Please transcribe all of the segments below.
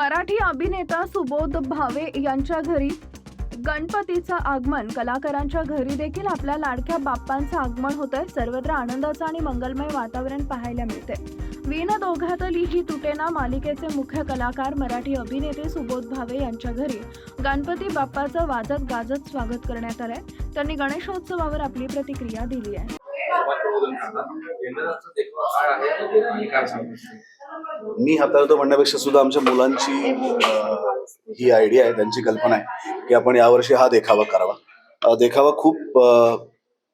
मराठी अभिनेता सुबोध भावे यांच्या घरी गणपतीचं आगमन. कलाकारांच्या घरी देखील आपल्या लाडक्या बाप्पांचं आगमन होतंय. सर्वत्र आनंदाचं आणि मंगलमय वातावरण पाहायला मिळते वीण दोघातली ही तुटेना मालिकेचे मुख्य कलाकार मराठी अभिनेते सुबोध भावे यांच्या घरी गणपती बाप्पाचं वाजत गाजत स्वागत करण्यात आलंय. त्यांनी गणेशोत्सवावर आपली प्रतिक्रिया दिली आहे. समाजप्रबोधन करतात यंदाचा काळ आहे आणि काय सांगू मी हाताळतो म्हणण्यापेक्षा सुद्धा आमच्या मुलांची ही आयडिया आहे त्यांची कल्पना आहे की आपण यावर्षी हा देखावा करावा. देखावा खूप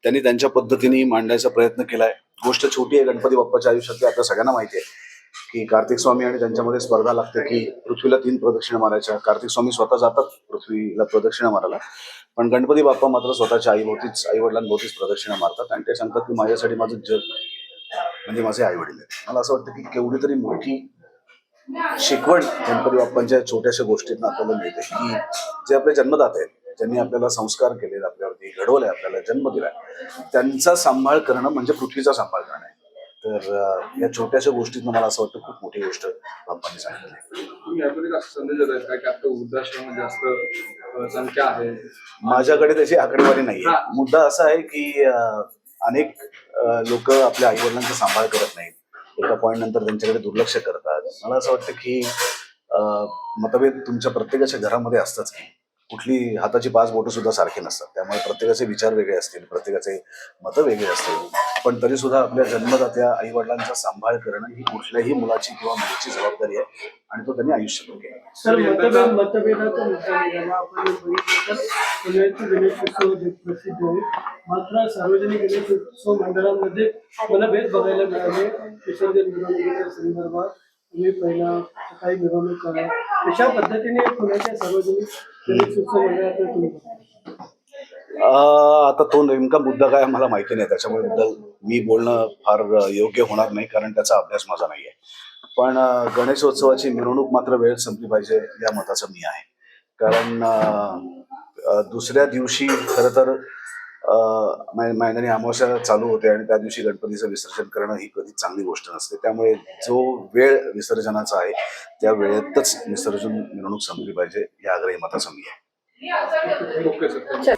त्यांनी त्यांच्या पद्धतीने मांडायचा प्रयत्न केलाय. गोष्ट छोटी आहे गणपती बाप्पाच्या आयुष्यातली आपल्या सगळ्यांना माहिती आहे. की कार्तिक स्वामी आणि त्यांच्यामध्ये स्पर्धा लागते की पृथ्वीला तीन प्रदक्षिणा मारायच्या. कार्तिक स्वामी स्वतः जातात पृथ्वीला प्रदक्षिणा मारायला. पण गणपती बाप्पा मात्र स्वतःच्या आईभोवतीच आई वडिलांभोवतीच प्रदक्षिणा मारतात. आणि ते सांगतात की माझ्यासाठी माझं जग म्हणजे माझे आई वडील आहेत. मला असं वाटतं की केवढी तरी मोठी शिकवण गणपती बाप्पांच्या छोट्याशा गोष्टींना आपल्याला मिळते. की जे आपले जन्मदाते आहेत ज्यांनी आपल्याला संस्कार केले आपल्यावरती घडवले आपल्याला जन्म दिलाय त्यांचा सांभाळ करणं म्हणजे पृथ्वीचा सांभाळ करणं. तर या छोट्याशा गोष्टीतनं मला असं वाटतं खूप मोठी गोष्ट बाप्पांनी सांगितली माझ्याकडे त्याची आकडेवारी नाहीये. मुद्दा असा आहे की अनेक लोक आपल्या आई वडिलांचा सांभाळ करत नाहीत. एका पॉईंट नंतर त्यांच्याकडे दुर्लक्ष करतात. मला असं वाटतं की मतभेद तुमच्या प्रत्येकाच्या घरामध्ये असताच की कुठली हाताची पाच बोटं सुद्धा सारखी नसतात. त्यामुळे प्रत्येकाचे विचार वेगळे असतील प्रत्येकाचे मतं वेगळे असतील. पण तरी सुद्धा आपल्या जन्मदात्या आई वडिलांचा सांभाळ करणं ही कुठल्याही मुलाची किंवा मुलीची जबाबदारी आहे आणि तो त्यांनी आयुष्यभर केला. मात्र सार्वजनिक गणेशोत्सव मंडळांमध्ये मतभेद बघायला मिळाले. विसर्जन मिरवणुकीच्या संदर्भात तुम्ही पहिला सकाळी मिरवणूक करा कशा पद्धतीने पुण्याच्या सार्वजनिक मंडळाकडे तुम्ही अं, आता तो नेमका मुद्दा काय मला माहिती नाही. त्याच्यामुळे बद्दल मी बोलणं फार योग्य होणार नाही कारण त्याचा अभ्यास माझा नाही आहे पण अं, गणेशोत्सवाची मिरवणूक मात्र वेळ संपली पाहिजे या मताचं मी आहे. कारण अं, अं, दुसऱ्या दिवशी खरं तर अं, मै- महिन्याने अमावस्या चालू होते आणि त्या दिवशी गणपतीचं विसर्जन करणं ही कधी चांगली गोष्ट नसते. त्यामुळे जो वेळ विसर्जनाचा आहे त्या वेळेतच विसर्जन मिरवणूक संपली पाहिजे या आग्रही मताचं मी आहे ओके सर. चल.